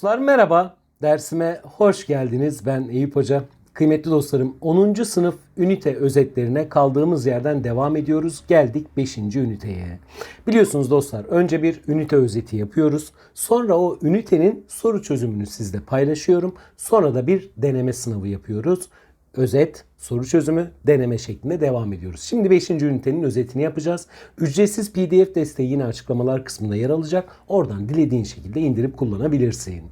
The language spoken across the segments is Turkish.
Dostlar merhaba. Dersime hoş geldiniz. Ben Eyüp Hoca. Kıymetli dostlarım 10. sınıf ünite özetlerine kaldığımız yerden devam ediyoruz. Geldik 5. üniteye. Biliyorsunuz dostlar önce bir ünite özeti yapıyoruz. Sonra o ünitenin soru çözümünü sizle paylaşıyorum. Sonra da bir deneme sınavı yapıyoruz. Özet, soru çözümü, deneme şeklinde devam ediyoruz. Şimdi 5. ünitenin özetini yapacağız. Ücretsiz PDF desteği yine açıklamalar kısmında yer alacak. Oradan dilediğin şekilde indirip kullanabilirsin.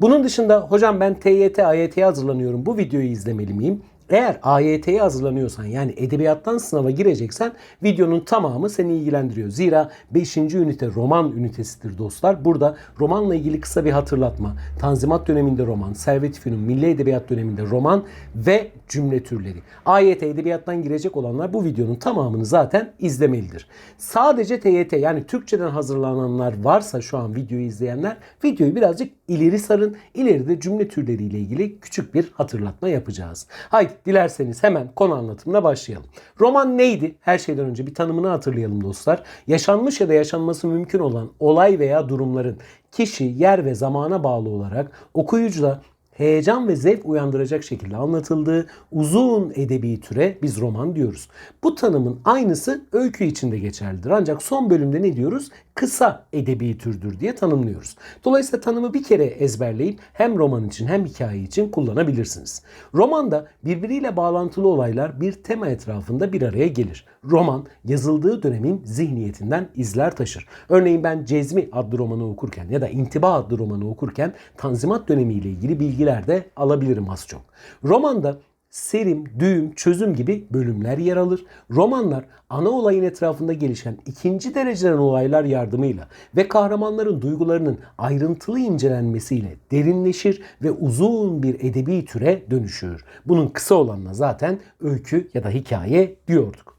Bunun dışında hocam ben TYT, AYT'ye hazırlanıyorum. Bu videoyu izlemeli miyim? Eğer AYT'ye hazırlanıyorsan yani edebiyattan sınava gireceksen videonun tamamı seni ilgilendiriyor. Zira 5. ünite roman ünitesidir dostlar. Burada romanla ilgili kısa bir hatırlatma. Tanzimat döneminde roman, Servet Fünun Milli Edebiyat döneminde roman ve cümle türleri. AYT edebiyattan girecek olanlar bu videonun tamamını zaten izlemelidir. Sadece TYT yani Türkçeden hazırlananlar varsa şu an videoyu izleyenler videoyu birazcık ileri sarın. İleride cümle türleriyle ilgili küçük bir hatırlatma yapacağız. Haydi dilerseniz hemen konu anlatımına başlayalım. Roman neydi? Her şeyden önce bir tanımını hatırlayalım dostlar. Yaşanmış ya da yaşanması mümkün olan olay veya durumların kişi, yer ve zamana bağlı olarak okuyucuda heyecan ve zevk uyandıracak şekilde anlatıldığı uzun edebi türe biz roman diyoruz. Bu tanımın aynısı öykü içinde geçerlidir. Ancak son bölümde ne diyoruz? Kısa edebi türdür diye tanımlıyoruz. Dolayısıyla tanımı bir kere ezberleyip hem roman için hem hikaye için kullanabilirsiniz. Romanda birbiriyle bağlantılı olaylar bir tema etrafında bir araya gelir. Roman yazıldığı dönemin zihniyetinden izler taşır. Örneğin ben Cezmi adlı romanı okurken ya da İntiba adlı romanı okurken Tanzimat dönemiyle ilgili bilgiler de alabilirim az çok. Romanda serim, düğüm, çözüm gibi bölümler yer alır. Romanlar ana olayın etrafında gelişen ikinci dereceden olaylar yardımıyla ve kahramanların duygularının ayrıntılı incelenmesiyle derinleşir ve uzun bir edebi türe dönüşür. Bunun kısa olanına zaten öykü ya da hikaye diyorduk.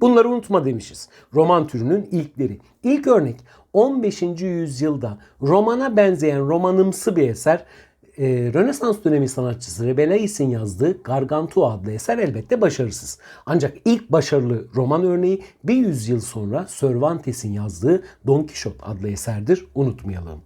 Bunları unutma demişiz. Roman türünün ilkleri. İlk örnek 15. yüzyılda romana benzeyen romanımsı bir eser e, Rönesans dönemi sanatçısı Rabelais'in yazdığı Gargantua adlı eser elbette başarısız. Ancak ilk başarılı roman örneği bir yüzyıl sonra Cervantes'in yazdığı Don Quixote adlı eserdir. Unutmayalım.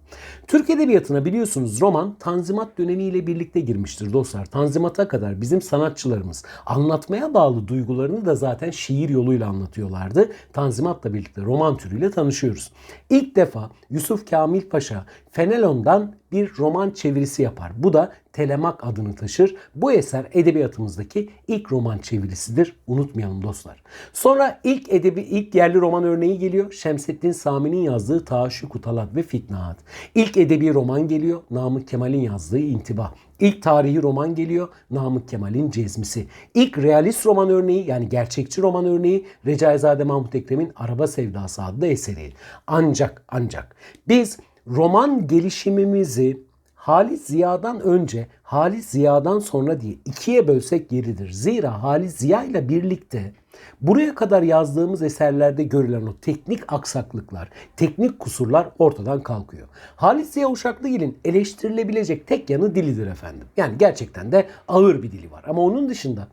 Türk Edebiyatı'na biliyorsunuz roman Tanzimat dönemiyle birlikte girmiştir dostlar. Tanzimat'a kadar bizim sanatçılarımız anlatmaya bağlı duygularını da zaten şiir yoluyla anlatıyorlardı. Tanzimat'la birlikte roman türüyle tanışıyoruz. İlk defa Yusuf Kamil Paşa Fenelon'dan bir roman çevirisi yapar. Bu da Telemak adını taşır. Bu eser edebiyatımızdaki ilk roman çevirisidir. Unutmayalım dostlar. Sonra ilk edebi ilk yerli roman örneği geliyor. Şemsettin Sami'nin yazdığı Taşşuk Utalat ve Fitnaat. İlk edebi roman geliyor. Namık Kemal'in yazdığı İntiba. İlk tarihi roman geliyor. Namık Kemal'in Cezmisi. İlk realist roman örneği yani gerçekçi roman örneği Recaizade Mahmut Ekrem'in Araba Sevdası adlı eseri. Ancak ancak biz roman gelişimimizi Halis Ziya'dan önce, Halis Ziya'dan sonra diye ikiye bölsek yeridir. Zira Halis Ziya ile birlikte buraya kadar yazdığımız eserlerde görülen o teknik aksaklıklar, teknik kusurlar ortadan kalkıyor. Halis Ziya Uşaklıgil'in eleştirilebilecek tek yanı dilidir efendim. Yani gerçekten de ağır bir dili var. Ama onun dışında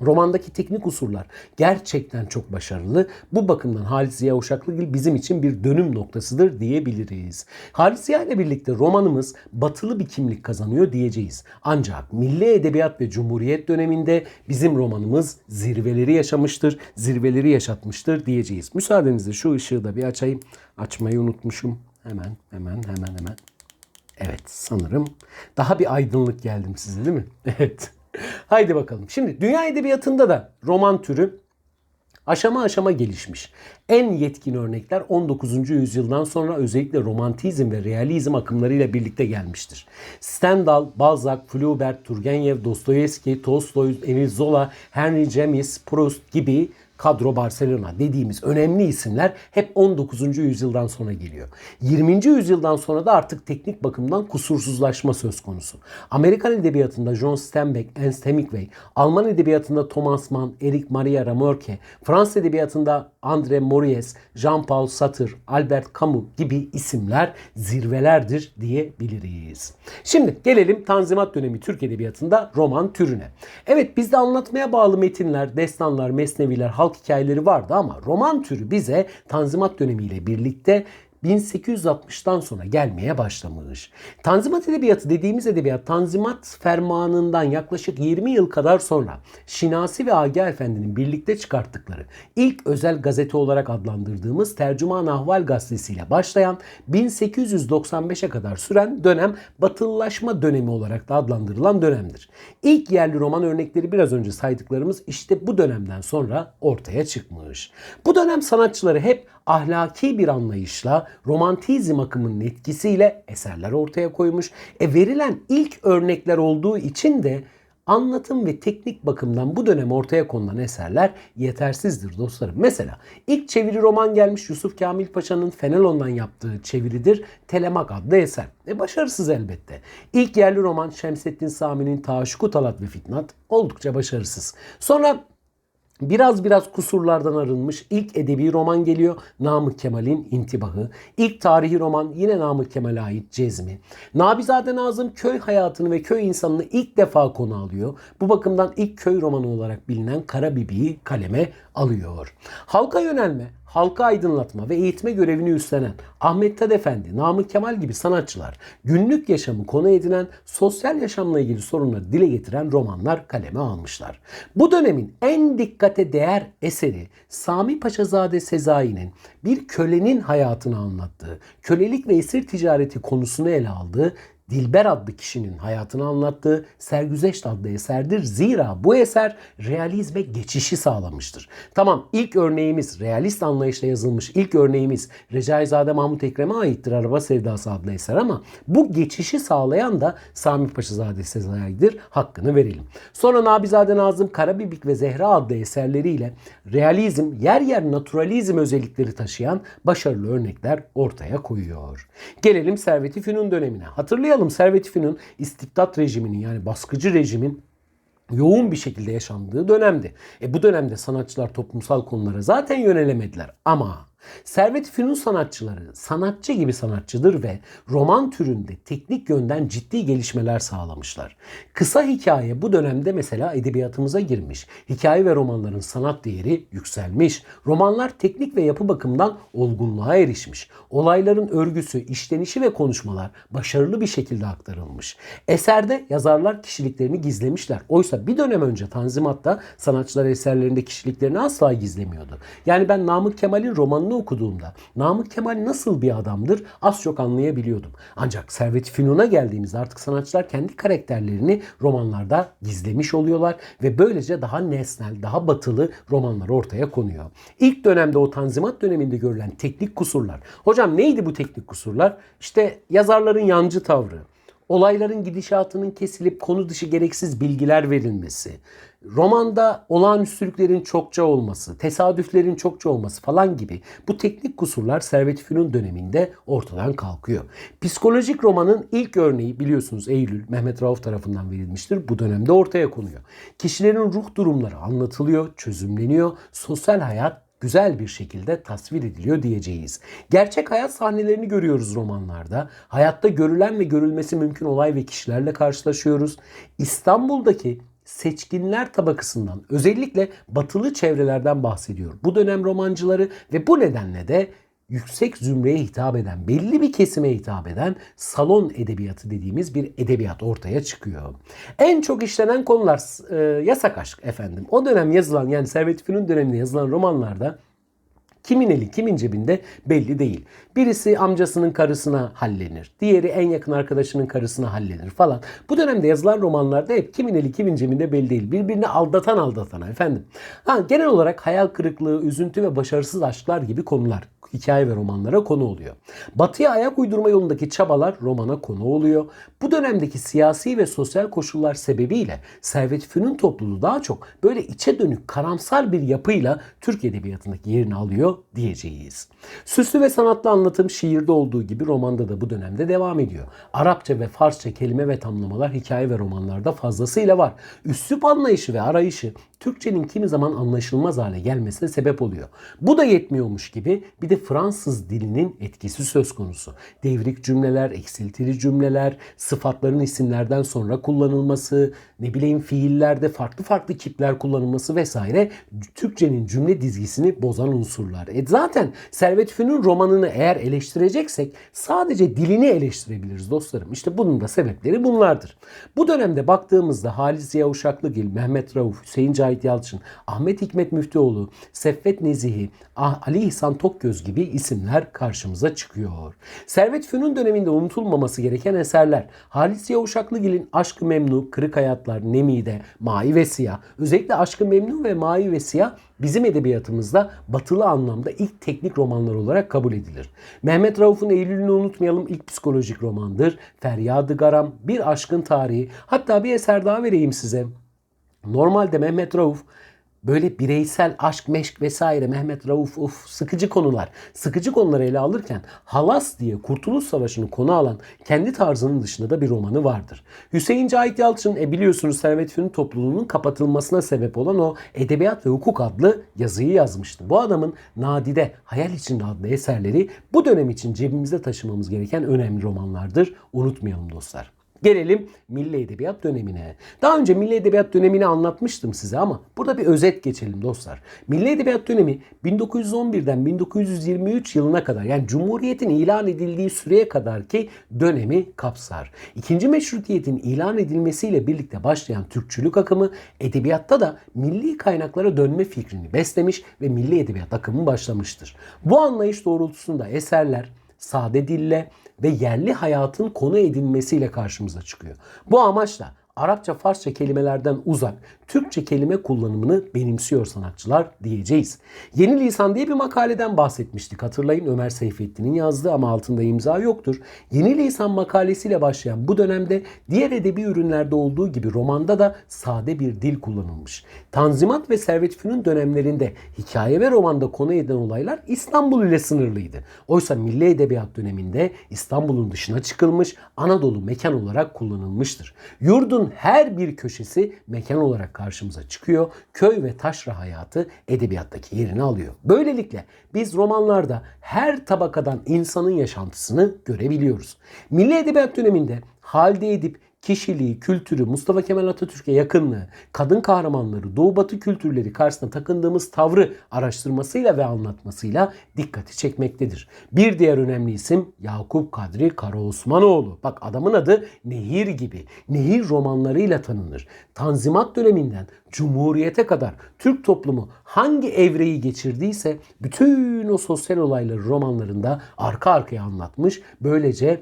Romandaki teknik unsurlar gerçekten çok başarılı. Bu bakımdan Halis Ziya Uşaklıgil bizim için bir dönüm noktasıdır diyebiliriz. Halis Ziya ile birlikte romanımız batılı bir kimlik kazanıyor diyeceğiz. Ancak Milli Edebiyat ve Cumhuriyet döneminde bizim romanımız zirveleri yaşamıştır, zirveleri yaşatmıştır diyeceğiz. Müsaadenizle şu ışığı da bir açayım. Açmayı unutmuşum. Hemen, hemen, hemen, hemen. Evet sanırım daha bir aydınlık geldim size değil mi? Evet. Haydi bakalım. Şimdi dünya edebiyatında da roman türü aşama aşama gelişmiş. En yetkin örnekler 19. yüzyıldan sonra özellikle romantizm ve realizm akımlarıyla birlikte gelmiştir. Stendhal, Balzac, Flaubert, Turgenev, Dostoyevski, Tolstoy, Emil Zola, Henry James, Proust gibi kadro Barcelona dediğimiz önemli isimler hep 19. yüzyıldan sonra geliyor. 20. yüzyıldan sonra da artık teknik bakımdan kusursuzlaşma söz konusu. Amerikan edebiyatında John Steinbeck, Ernst Hemingway, Alman edebiyatında Thomas Mann, Eric Maria Remarque, Fransız edebiyatında André Mauriès, Jean-Paul Sartre, Albert Camus gibi isimler zirvelerdir diyebiliriz. Şimdi gelelim Tanzimat dönemi Türk edebiyatında roman türüne. Evet bizde anlatmaya bağlı metinler, destanlar, mesneviler, halk hikayeleri vardı ama roman türü bize Tanzimat dönemiyle birlikte 1860'tan sonra gelmeye başlamış. Tanzimat edebiyatı dediğimiz edebiyat Tanzimat fermanından yaklaşık 20 yıl kadar sonra Şinasi ve Agi Efendi'nin birlikte çıkarttıkları ilk özel gazete olarak adlandırdığımız Tercüman Ahval gazetesiyle başlayan 1895'e kadar süren dönem batılılaşma dönemi olarak da adlandırılan dönemdir. İlk yerli roman örnekleri biraz önce saydıklarımız işte bu dönemden sonra ortaya çıkmış. Bu dönem sanatçıları hep ahlaki bir anlayışla romantizm akımının etkisiyle eserler ortaya koymuş. E verilen ilk örnekler olduğu için de anlatım ve teknik bakımdan bu dönem ortaya konulan eserler yetersizdir dostlarım. Mesela ilk çeviri roman gelmiş Yusuf Kamil Paşa'nın Fenelon'dan yaptığı çeviridir Telemak adlı eser. E başarısız elbette. İlk yerli roman Şemsettin Sami'nin Taşuku Talat ve Fitnat oldukça başarısız. Sonra Biraz biraz kusurlardan arınmış ilk edebi roman geliyor. Namık Kemal'in İntibahı. İlk tarihi roman yine Namık Kemal'e ait Cezmi. Nabizade Nazım köy hayatını ve köy insanını ilk defa konu alıyor. Bu bakımdan ilk köy romanı olarak bilinen Kara Bibi'yi kaleme alıyor. Halka yönelme, halka aydınlatma ve eğitme görevini üstlenen Ahmet Tad Efendi, Namık Kemal gibi sanatçılar günlük yaşamı konu edinen sosyal yaşamla ilgili sorunları dile getiren romanlar kaleme almışlar. Bu dönemin en dikkate değer eseri Sami Paşazade Sezai'nin bir kölenin hayatını anlattığı, kölelik ve esir ticareti konusunu ele aldığı Dilber adlı kişinin hayatını anlattığı Sergüzeşt adlı eserdir. Zira bu eser realizme geçişi sağlamıştır. Tamam ilk örneğimiz realist anlayışla yazılmış ilk örneğimiz Recaizade Mahmut Ekrem'e aittir Araba Sevdası adlı eser ama bu geçişi sağlayan da Sami Paşazade Sezai'dir. Hakkını verelim. Sonra Nabizade Nazım Karabibik ve Zehra adlı eserleriyle realizm yer yer naturalizm özellikleri taşıyan başarılı örnekler ortaya koyuyor. Gelelim Servet-i Fünun dönemine. Hatırlayalım Servet-i Fünun istibdat rejiminin yani baskıcı rejimin yoğun bir şekilde yaşandığı dönemdi. E bu dönemde sanatçılar toplumsal konulara zaten yönelemediler ama Servet Fünun sanatçıları sanatçı gibi sanatçıdır ve roman türünde teknik yönden ciddi gelişmeler sağlamışlar. Kısa hikaye bu dönemde mesela edebiyatımıza girmiş. Hikaye ve romanların sanat değeri yükselmiş. Romanlar teknik ve yapı bakımından olgunluğa erişmiş. Olayların örgüsü, işlenişi ve konuşmalar başarılı bir şekilde aktarılmış. Eserde yazarlar kişiliklerini gizlemişler. Oysa bir dönem önce Tanzimat'ta sanatçılar eserlerinde kişiliklerini asla gizlemiyordu. Yani ben Namık Kemal'in romanını okuduğumda Namık Kemal nasıl bir adamdır az çok anlayabiliyordum. Ancak Servet-i Fünun'a geldiğimizde artık sanatçılar kendi karakterlerini romanlarda gizlemiş oluyorlar ve böylece daha nesnel, daha batılı romanlar ortaya konuyor. İlk dönemde o Tanzimat döneminde görülen teknik kusurlar. Hocam neydi bu teknik kusurlar? İşte yazarların yancı tavrı, olayların gidişatının kesilip konu dışı gereksiz bilgiler verilmesi, romanda olağanüstülüklerin çokça olması, tesadüflerin çokça olması falan gibi bu teknik kusurlar Servet-i Fünun döneminde ortadan kalkıyor. Psikolojik romanın ilk örneği biliyorsunuz Eylül Mehmet Rauf tarafından verilmiştir. Bu dönemde ortaya konuyor. Kişilerin ruh durumları anlatılıyor, çözümleniyor, sosyal hayat güzel bir şekilde tasvir ediliyor diyeceğiz. Gerçek hayat sahnelerini görüyoruz romanlarda. Hayatta görülen ve görülmesi mümkün olay ve kişilerle karşılaşıyoruz. İstanbul'daki seçkinler tabakasından özellikle batılı çevrelerden bahsediyor. Bu dönem romancıları ve bu nedenle de yüksek zümreye hitap eden, belli bir kesime hitap eden salon edebiyatı dediğimiz bir edebiyat ortaya çıkıyor. En çok işlenen konular e, yasak aşk efendim. O dönem yazılan yani Servet Fünun döneminde yazılan romanlarda Kimin eli kimin cebinde belli değil. Birisi amcasının karısına hallenir. Diğeri en yakın arkadaşının karısına hallenir falan. Bu dönemde yazılan romanlarda hep kimin eli kimin cebinde belli değil. Birbirini aldatan aldatana efendim. Ha, genel olarak hayal kırıklığı, üzüntü ve başarısız aşklar gibi konular hikaye ve romanlara konu oluyor. Batıya ayak uydurma yolundaki çabalar romana konu oluyor. Bu dönemdeki siyasi ve sosyal koşullar sebebiyle Servet Fünun topluluğu daha çok böyle içe dönük karamsar bir yapıyla Türk edebiyatındaki yerini alıyor diyeceğiz. Süslü ve sanatlı anlatım şiirde olduğu gibi romanda da bu dönemde devam ediyor. Arapça ve Farsça kelime ve tamlamalar hikaye ve romanlarda fazlasıyla var. Üslup anlayışı ve arayışı Türkçenin kimi zaman anlaşılmaz hale gelmesine sebep oluyor. Bu da yetmiyormuş gibi bir de Fransız dilinin etkisi söz konusu. Devrik cümleler, eksiltili cümleler, sıfatların isimlerden sonra kullanılması, ne bileyim fiillerde farklı farklı kipler kullanılması vesaire Türkçenin cümle dizgisini bozan unsurlar. E zaten Servet Fünun romanını eğer eleştireceksek sadece dilini eleştirebiliriz dostlarım. İşte bunun da sebepleri bunlardır. Bu dönemde baktığımızda Halis Ziya Uşaklıgil, Mehmet Rauf, Hüseyin Cahit Yalçın, Ahmet Hikmet Müftüoğlu, Seffet Nezihi, Ah- Ali İhsan Tokgöz gibi isimler karşımıza çıkıyor. Servet Fünun döneminde unutulmaması gereken eserler. Halis Ziya Uşaklıgil'in Aşk-ı Memnu, Kırık Hayatlar, Nemide, Mavi ve Siyah. Özellikle Aşk-ı Memnu ve Mavi ve Siyah bizim edebiyatımızda batılı anlamda ilk teknik romanlar olarak kabul edilir. Mehmet Rauf'un Eylül'ünü unutmayalım ilk psikolojik romandır. Feryadı Garam, Bir Aşkın Tarihi. Hatta bir eser daha vereyim size. Normalde Mehmet Rauf böyle bireysel aşk, meşk vesaire Mehmet Rauf uf sıkıcı konular. Sıkıcı konuları ele alırken Halas diye Kurtuluş Savaşı'nı konu alan kendi tarzının dışında da bir romanı vardır. Hüseyin Cahit Yalçın e biliyorsunuz Servet Fünun topluluğunun kapatılmasına sebep olan o Edebiyat ve Hukuk adlı yazıyı yazmıştı. Bu adamın Nadide, Hayal İçinde adlı eserleri bu dönem için cebimizde taşımamız gereken önemli romanlardır. Unutmayalım dostlar. Gelelim Milli Edebiyat dönemine. Daha önce Milli Edebiyat dönemini anlatmıştım size ama burada bir özet geçelim dostlar. Milli Edebiyat dönemi 1911'den 1923 yılına kadar yani Cumhuriyet'in ilan edildiği süreye kadar ki dönemi kapsar. İkinci Meşrutiyet'in ilan edilmesiyle birlikte başlayan Türkçülük akımı edebiyatta da milli kaynaklara dönme fikrini beslemiş ve milli edebiyat akımı başlamıştır. Bu anlayış doğrultusunda eserler sade dille ve yerli hayatın konu edilmesiyle karşımıza çıkıyor. Bu amaçla Arapça, Farsça kelimelerden uzak Türkçe kelime kullanımını benimsiyor sanatçılar diyeceğiz. Yeni Lisan diye bir makaleden bahsetmiştik. Hatırlayın Ömer Seyfettin'in yazdığı ama altında imza yoktur. Yeni Lisan makalesiyle başlayan bu dönemde diğer edebi ürünlerde olduğu gibi romanda da sade bir dil kullanılmış. Tanzimat ve Servet Fünun dönemlerinde hikaye ve romanda konu eden olaylar İstanbul ile sınırlıydı. Oysa Milli Edebiyat döneminde İstanbul'un dışına çıkılmış Anadolu mekan olarak kullanılmıştır. Yurdun her bir köşesi mekan olarak karşımıza çıkıyor. Köy ve taşra hayatı edebiyattaki yerini alıyor. Böylelikle biz romanlarda her tabakadan insanın yaşantısını görebiliyoruz. Milli Edebiyat döneminde Halide Edip kişiliği, kültürü, Mustafa Kemal Atatürk'e yakınlığı, kadın kahramanları, Doğu Batı kültürleri karşısında takındığımız tavrı araştırmasıyla ve anlatmasıyla dikkati çekmektedir. Bir diğer önemli isim Yakup Kadri Karaosmanoğlu. Bak adamın adı Nehir gibi. Nehir romanlarıyla tanınır. Tanzimat döneminden Cumhuriyete kadar Türk toplumu hangi evreyi geçirdiyse bütün o sosyal olayları romanlarında arka arkaya anlatmış. Böylece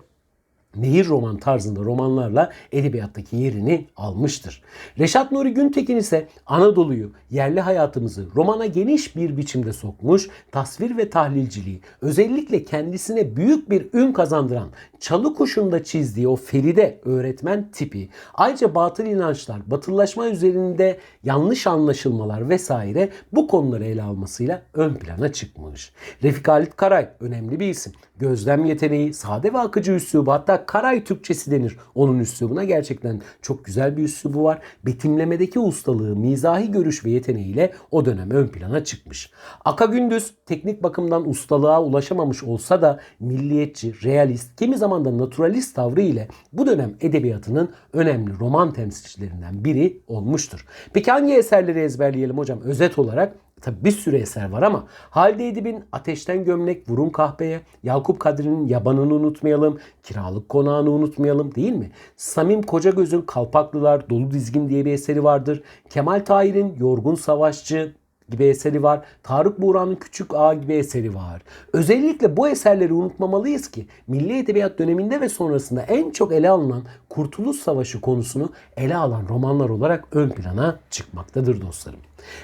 nehir roman tarzında romanlarla edebiyattaki yerini almıştır. Reşat Nuri Güntekin ise Anadolu'yu, yerli hayatımızı romana geniş bir biçimde sokmuş, tasvir ve tahlilciliği özellikle kendisine büyük bir ün kazandıran çalı kuşunda çizdiği o Feride öğretmen tipi, ayrıca batıl inançlar, batıllaşma üzerinde yanlış anlaşılmalar vesaire bu konuları ele almasıyla ön plana çıkmış. Refik Halit Karay önemli bir isim. Gözlem yeteneği, sade ve akıcı üslubu hatta Karay Türkçesi denir onun üslubuna. Gerçekten çok güzel bir üslubu var. Betimlemedeki ustalığı, mizahi görüş ve yeteneğiyle o dönem ön plana çıkmış. Aka Gündüz teknik bakımdan ustalığa ulaşamamış olsa da milliyetçi, realist, kimi zaman da naturalist tavrı ile bu dönem edebiyatının önemli roman temsilcilerinden biri olmuştur. Peki hangi eserleri ezberleyelim hocam? Özet olarak Tabi bir sürü eser var ama Halide Edip'in Ateşten Gömlek, Vurun Kahpeye, Yakup Kadri'nin Yabanını unutmayalım, Kiralık Konağını unutmayalım değil mi? Samim Kocagöz'ün Kalpaklılar, Dolu Dizgin diye bir eseri vardır. Kemal Tahir'in Yorgun Savaşçı, gibi eseri var. Tarık Buğra'nın Küçük Ağa gibi eseri var. Özellikle bu eserleri unutmamalıyız ki Milli Edebiyat döneminde ve sonrasında en çok ele alınan Kurtuluş Savaşı konusunu ele alan romanlar olarak ön plana çıkmaktadır dostlarım.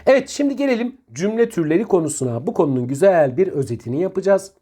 Evet şimdi gelelim cümle türleri konusuna. Bu konunun güzel bir özetini yapacağız.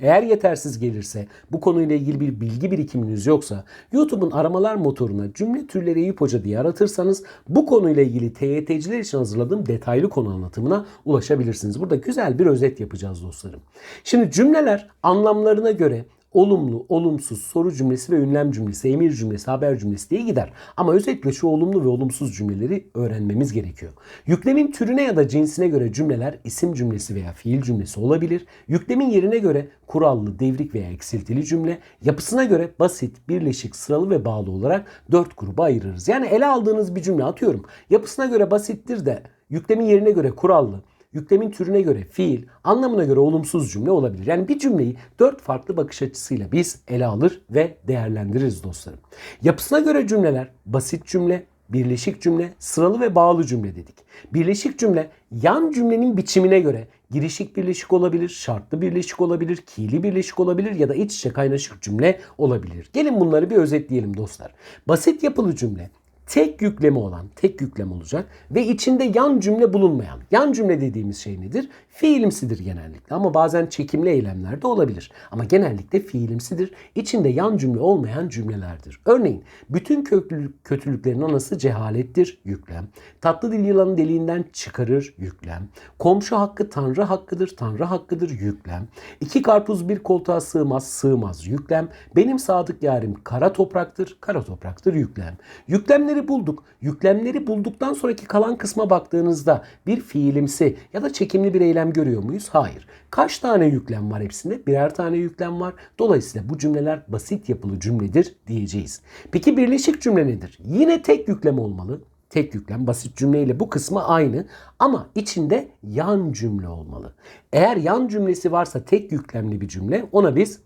Eğer yetersiz gelirse, bu konuyla ilgili bir bilgi birikiminiz yoksa YouTube'un aramalar motoruna cümle türleri Eyüp Hoca diye aratırsanız bu konuyla ilgili TYT'ciler için hazırladığım detaylı konu anlatımına ulaşabilirsiniz. Burada güzel bir özet yapacağız dostlarım. Şimdi cümleler anlamlarına göre olumlu, olumsuz, soru cümlesi ve ünlem cümlesi, emir cümlesi, haber cümlesi diye gider. Ama özellikle şu olumlu ve olumsuz cümleleri öğrenmemiz gerekiyor. Yüklemin türüne ya da cinsine göre cümleler isim cümlesi veya fiil cümlesi olabilir. Yüklemin yerine göre kurallı, devrik veya eksiltili cümle, yapısına göre basit, birleşik, sıralı ve bağlı olarak dört gruba ayırırız. Yani ele aldığınız bir cümle atıyorum. Yapısına göre basittir de yüklemin yerine göre kurallı, yüklemin türüne göre fiil, anlamına göre olumsuz cümle olabilir. Yani bir cümleyi dört farklı bakış açısıyla biz ele alır ve değerlendiririz dostlarım. Yapısına göre cümleler basit cümle, birleşik cümle, sıralı ve bağlı cümle dedik. Birleşik cümle yan cümlenin biçimine göre girişik birleşik olabilir, şartlı birleşik olabilir, ki'li birleşik olabilir ya da iç içe kaynaşık cümle olabilir. Gelin bunları bir özetleyelim dostlar. Basit yapılı cümle tek yüklemi olan, tek yüklem olacak ve içinde yan cümle bulunmayan. Yan cümle dediğimiz şey nedir? Fiilimsidir genellikle ama bazen çekimli eylemler de olabilir. Ama genellikle fiilimsidir. İçinde yan cümle olmayan cümlelerdir. Örneğin bütün köklülük, kötülüklerin anası cehalettir, yüklem. Tatlı dil yılanı deliğinden çıkarır, yüklem. Komşu hakkı tanrı hakkıdır, tanrı hakkıdır, yüklem. İki karpuz bir koltuğa sığmaz, sığmaz, yüklem. Benim sadık yarim kara topraktır, kara topraktır, yüklem. Yüklemleri yüklemleri bulduk. Yüklemleri bulduktan sonraki kalan kısma baktığınızda bir fiilimsi ya da çekimli bir eylem görüyor muyuz? Hayır. Kaç tane yüklem var hepsinde? Birer tane yüklem var. Dolayısıyla bu cümleler basit yapılı cümledir diyeceğiz. Peki birleşik cümle nedir? Yine tek yüklem olmalı. Tek yüklem basit cümleyle bu kısmı aynı ama içinde yan cümle olmalı. Eğer yan cümlesi varsa tek yüklemli bir cümle ona biz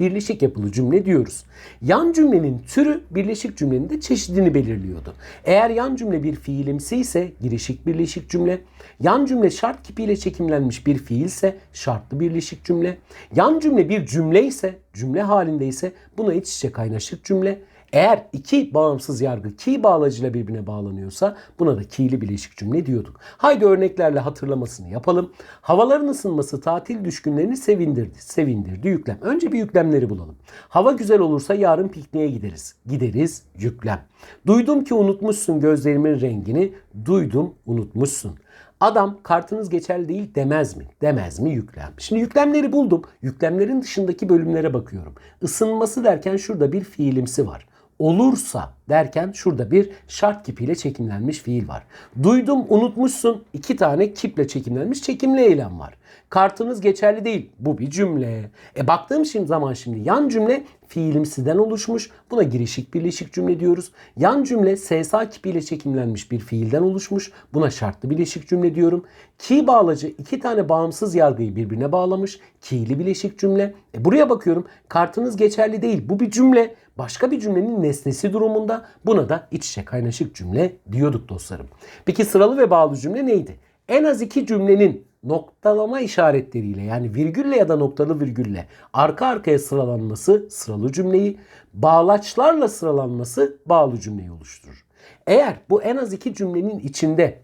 birleşik yapılı cümle diyoruz. Yan cümlenin türü birleşik cümlenin de çeşidini belirliyordu. Eğer yan cümle bir fiilimsi ise girişik birleşik cümle, yan cümle şart kipiyle çekimlenmiş bir fiilse şartlı birleşik cümle, yan cümle bir cümle ise cümle halinde ise buna iç içe kaynaşık cümle, eğer iki bağımsız yargı ki bağlacıyla birbirine bağlanıyorsa buna da ki'li bileşik cümle diyorduk. Haydi örneklerle hatırlamasını yapalım. Havaların ısınması tatil düşkünlerini sevindirdi. Sevindirdi yüklem. Önce bir yüklemleri bulalım. Hava güzel olursa yarın pikniğe gideriz. Gideriz yüklem. Duydum ki unutmuşsun gözlerimin rengini. Duydum unutmuşsun. Adam kartınız geçerli değil demez mi? Demez mi yüklem? Şimdi yüklemleri buldum. Yüklemlerin dışındaki bölümlere bakıyorum. Isınması derken şurada bir fiilimsi var olursa derken şurada bir şart kipiyle çekimlenmiş fiil var. Duydum unutmuşsun iki tane kiple çekimlenmiş çekimli eylem var. Kartınız geçerli değil. Bu bir cümle. E baktığım şimdi zaman şimdi yan cümle fiilimsiden oluşmuş. Buna girişik birleşik cümle diyoruz. Yan cümle SSA kipiyle çekimlenmiş bir fiilden oluşmuş. Buna şartlı birleşik cümle diyorum. Ki bağlacı iki tane bağımsız yargıyı birbirine bağlamış. Ki'li birleşik cümle. E buraya bakıyorum. Kartınız geçerli değil. Bu bir cümle. Başka bir cümlenin nesnesi durumunda buna da iç içe kaynaşık cümle diyorduk dostlarım. Peki sıralı ve bağlı cümle neydi? En az iki cümlenin noktalama işaretleriyle yani virgülle ya da noktalı virgülle arka arkaya sıralanması sıralı cümleyi, bağlaçlarla sıralanması bağlı cümleyi oluşturur. Eğer bu en az iki cümlenin içinde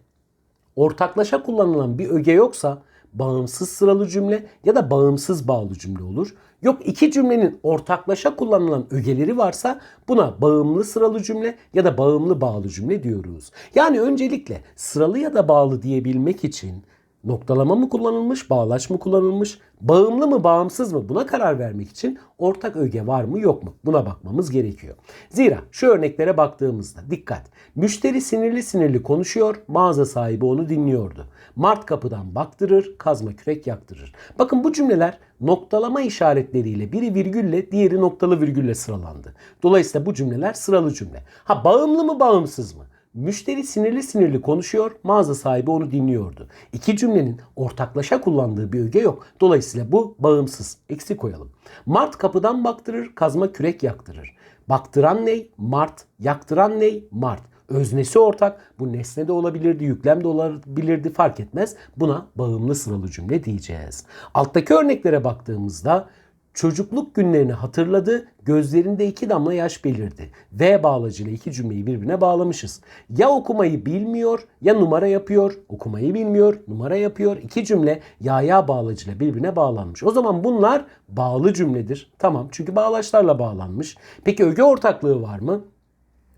ortaklaşa kullanılan bir öge yoksa bağımsız sıralı cümle ya da bağımsız bağlı cümle olur. Yok iki cümlenin ortaklaşa kullanılan ögeleri varsa buna bağımlı sıralı cümle ya da bağımlı bağlı cümle diyoruz. Yani öncelikle sıralı ya da bağlı diyebilmek için Noktalama mı kullanılmış, bağlaç mı kullanılmış, bağımlı mı, bağımsız mı buna karar vermek için ortak öge var mı yok mu buna bakmamız gerekiyor. Zira şu örneklere baktığımızda dikkat. Müşteri sinirli sinirli konuşuyor, mağaza sahibi onu dinliyordu. Mart kapıdan baktırır, kazma kürek yaktırır. Bakın bu cümleler noktalama işaretleriyle biri virgülle, diğeri noktalı virgülle sıralandı. Dolayısıyla bu cümleler sıralı cümle. Ha bağımlı mı, bağımsız mı? Müşteri sinirli sinirli konuşuyor, mağaza sahibi onu dinliyordu. İki cümlenin ortaklaşa kullandığı bir öge yok. Dolayısıyla bu bağımsız. Eksi koyalım. Mart kapıdan baktırır, kazma kürek yaktırır. Baktıran ney? Mart. Yaktıran ney? Mart. Öznesi ortak. Bu nesne de olabilirdi, yüklem de olabilirdi fark etmez. Buna bağımlı sıralı cümle diyeceğiz. Alttaki örneklere baktığımızda Çocukluk günlerini hatırladı, gözlerinde iki damla yaş belirdi. V bağlacıyla iki cümleyi birbirine bağlamışız. Ya okumayı bilmiyor ya numara yapıyor. Okumayı bilmiyor, numara yapıyor. İki cümle ya ya bağlacıyla birbirine bağlanmış. O zaman bunlar bağlı cümledir. Tamam çünkü bağlaçlarla bağlanmış. Peki öge ortaklığı var mı?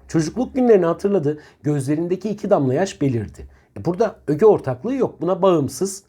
Çocukluk günlerini hatırladı, gözlerindeki iki damla yaş belirdi. E burada öge ortaklığı yok. Buna bağımsız.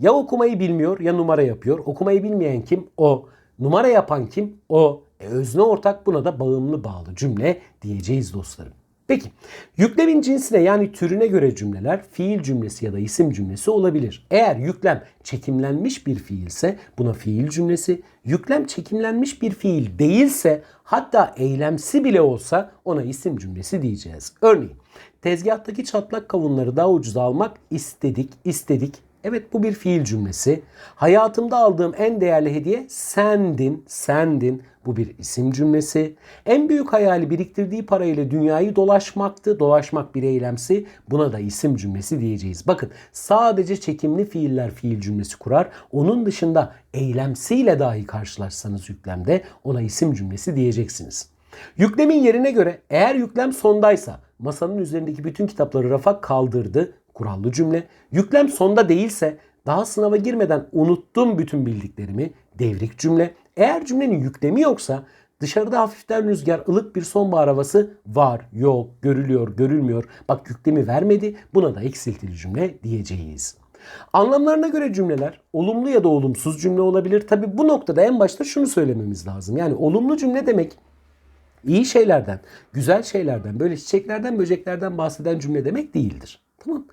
Ya okumayı bilmiyor ya numara yapıyor. Okumayı bilmeyen kim? O Numara yapan kim? O. E, özne ortak buna da bağımlı bağlı cümle diyeceğiz dostlarım. Peki yüklemin cinsine yani türüne göre cümleler fiil cümlesi ya da isim cümlesi olabilir. Eğer yüklem çekimlenmiş bir fiilse buna fiil cümlesi, yüklem çekimlenmiş bir fiil değilse hatta eylemsi bile olsa ona isim cümlesi diyeceğiz. Örneğin tezgahtaki çatlak kavunları daha ucuz almak istedik, istedik. Evet bu bir fiil cümlesi. Hayatımda aldığım en değerli hediye sendin, sendin. Bu bir isim cümlesi. En büyük hayali biriktirdiği parayla dünyayı dolaşmaktı. Dolaşmak bir eylemsi. Buna da isim cümlesi diyeceğiz. Bakın sadece çekimli fiiller fiil cümlesi kurar. Onun dışında eylemsiyle dahi karşılaşsanız yüklemde ona isim cümlesi diyeceksiniz. Yüklemin yerine göre eğer yüklem sondaysa masanın üzerindeki bütün kitapları rafa kaldırdı. Kurallı cümle. Yüklem sonda değilse daha sınava girmeden unuttum bütün bildiklerimi. Devrik cümle. Eğer cümlenin yüklemi yoksa dışarıda hafiften rüzgar ılık bir sonbahar havası var, yok, görülüyor, görülmüyor. Bak yüklemi vermedi. Buna da eksiltili cümle diyeceğiz. Anlamlarına göre cümleler olumlu ya da olumsuz cümle olabilir. Tabi bu noktada en başta şunu söylememiz lazım. Yani olumlu cümle demek iyi şeylerden, güzel şeylerden, böyle çiçeklerden, böceklerden bahseden cümle demek değildir. Tamam.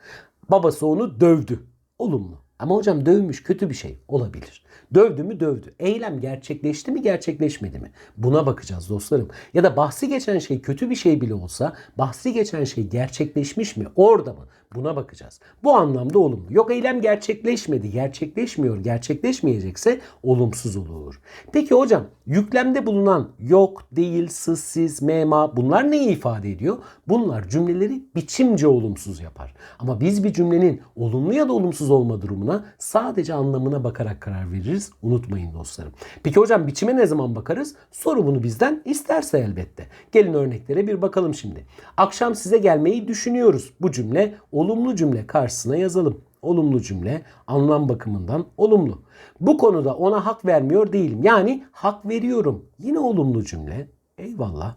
Babası onu dövdü. Olumlu. Ama hocam dövmüş kötü bir şey olabilir. Dövdü mü dövdü. Eylem gerçekleşti mi gerçekleşmedi mi? Buna bakacağız dostlarım. Ya da bahsi geçen şey kötü bir şey bile olsa bahsi geçen şey gerçekleşmiş mi? Orada mı? Buna bakacağız. Bu anlamda olumlu. Yok eylem gerçekleşmedi, gerçekleşmiyor, gerçekleşmeyecekse olumsuz olur. Peki hocam yüklemde bulunan yok, değil, sız, siz, mema bunlar neyi ifade ediyor? Bunlar cümleleri biçimce olumsuz yapar. Ama biz bir cümlenin olumlu ya da olumsuz olma durumuna sadece anlamına bakarak karar veririz. Unutmayın dostlarım. Peki hocam biçime ne zaman bakarız? Soru bunu bizden isterse elbette. Gelin örneklere bir bakalım şimdi. Akşam size gelmeyi düşünüyoruz. Bu cümle olumlu cümle karşısına yazalım. Olumlu cümle anlam bakımından olumlu. Bu konuda ona hak vermiyor değilim. Yani hak veriyorum. Yine olumlu cümle. Eyvallah.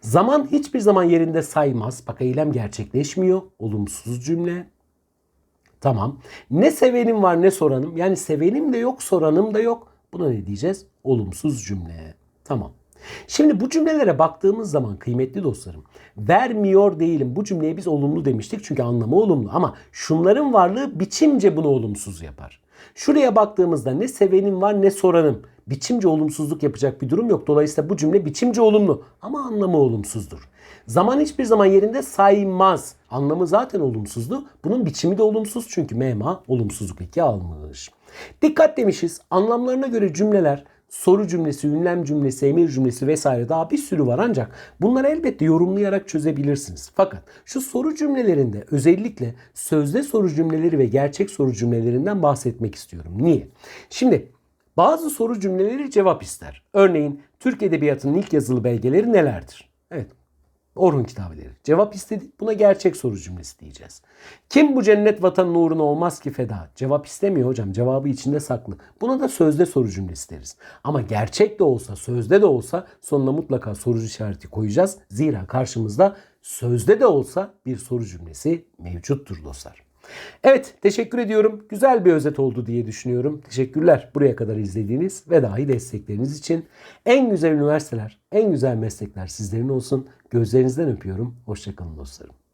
Zaman hiçbir zaman yerinde saymaz. Bak eylem gerçekleşmiyor. Olumsuz cümle. Tamam. Ne sevenim var ne soranım. Yani sevenim de yok soranım da yok. Buna ne diyeceğiz? Olumsuz cümle. Tamam. Şimdi bu cümlelere baktığımız zaman kıymetli dostlarım vermiyor değilim. Bu cümleye biz olumlu demiştik çünkü anlamı olumlu ama şunların varlığı biçimce bunu olumsuz yapar. Şuraya baktığımızda ne sevenim var ne soranım. Biçimce olumsuzluk yapacak bir durum yok. Dolayısıyla bu cümle biçimce olumlu ama anlamı olumsuzdur. Zaman hiçbir zaman yerinde saymaz. Anlamı zaten olumsuzdu. Bunun biçimi de olumsuz çünkü mema olumsuzluk eki almış. Dikkat demişiz. Anlamlarına göre cümleler soru cümlesi, ünlem cümlesi, emir cümlesi vesaire daha bir sürü var ancak bunları elbette yorumlayarak çözebilirsiniz. Fakat şu soru cümlelerinde özellikle sözde soru cümleleri ve gerçek soru cümlelerinden bahsetmek istiyorum. Niye? Şimdi bazı soru cümleleri cevap ister. Örneğin Türk Edebiyatı'nın ilk yazılı belgeleri nelerdir? Evet Orhun kitabeleri. Cevap istedik. Buna gerçek soru cümlesi diyeceğiz. Kim bu cennet vatanın uğruna olmaz ki feda? Cevap istemiyor hocam. Cevabı içinde saklı. Buna da sözde soru cümlesi deriz. Ama gerçek de olsa, sözde de olsa sonuna mutlaka soru işareti koyacağız. Zira karşımızda sözde de olsa bir soru cümlesi mevcuttur dostlar. Evet teşekkür ediyorum. Güzel bir özet oldu diye düşünüyorum. Teşekkürler buraya kadar izlediğiniz ve dahi destekleriniz için. En güzel üniversiteler, en güzel meslekler sizlerin olsun. Gözlerinizden öpüyorum. Hoşçakalın dostlarım.